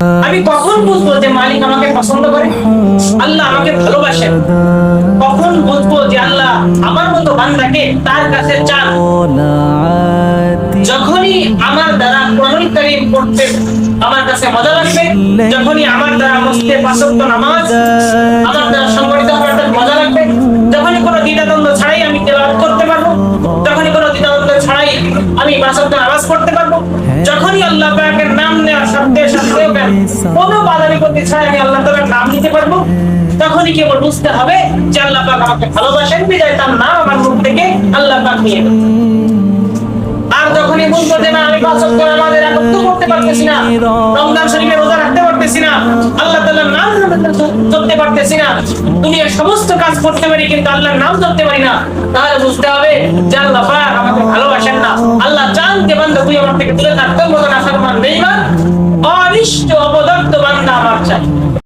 আমি কখন বুঝব যে মালিক আমাকে পছন্দ করে? আল্লাহ আমাকে ভালোবাসেন কখন বুঝব যে আল্লাহ আমার মতো বান্দাকে তার কাছে চান? যখনই আমার দ্বারা কোরআনুল কারীম পড়তে আমার কাছে মজা লাগবে, যখনই আমার দ্বারা মসজিদে পাঁচক্ত নামাজ আমার দ্বারা সংগঠিত করার মজা লাগবে, যখনই কোনো দ্বিধাদ্বন্দ্ব ছাড়াই আমি তেলাওয়াত করতে পারব, যখনই কোনো দ্বিধাদ্বন্দ্ব ছাড়াই আমি পাঁচক্ত নামাজ পড়তে পারব, যখনই আল্লাহ পাকের নাম নেওয়ার সাথে কোনো বাধা বিপত্তি ছাড়াই আমি আল্লাহ তাআলার নাম নিতে পারব। তখনই কেবল বুঝতে হবে যে আল্লাহ পাক আমাকে ভালোবাসেন, বিদায় তার নাম আমার মুখ থেকে আল্লাহ পাক নিয়ে আর যখনই বুঝব যে না, আমি পাঁচ ওয়াক্ত নামাজের একত্র করতে পারতেছি না, রমজান শরীফে রোজা রাখতে পারতেছি না, আল্লাহ তাআলার নাম জপতে পারতেছি না, দুনিয়ার সমস্ত কাজ করতে পারি কিন্তু আল্লাহর নাম জপতে পারি না, তাহলে বুঝতে হবে যে আল্লাহ আমাকে ভালোবাসেন না। আল্লাহ চান যে বান্দা তুই আমার থেকে দূরে থাকতে মতন আসার মান বেঈমান বান্দা আমার চাই।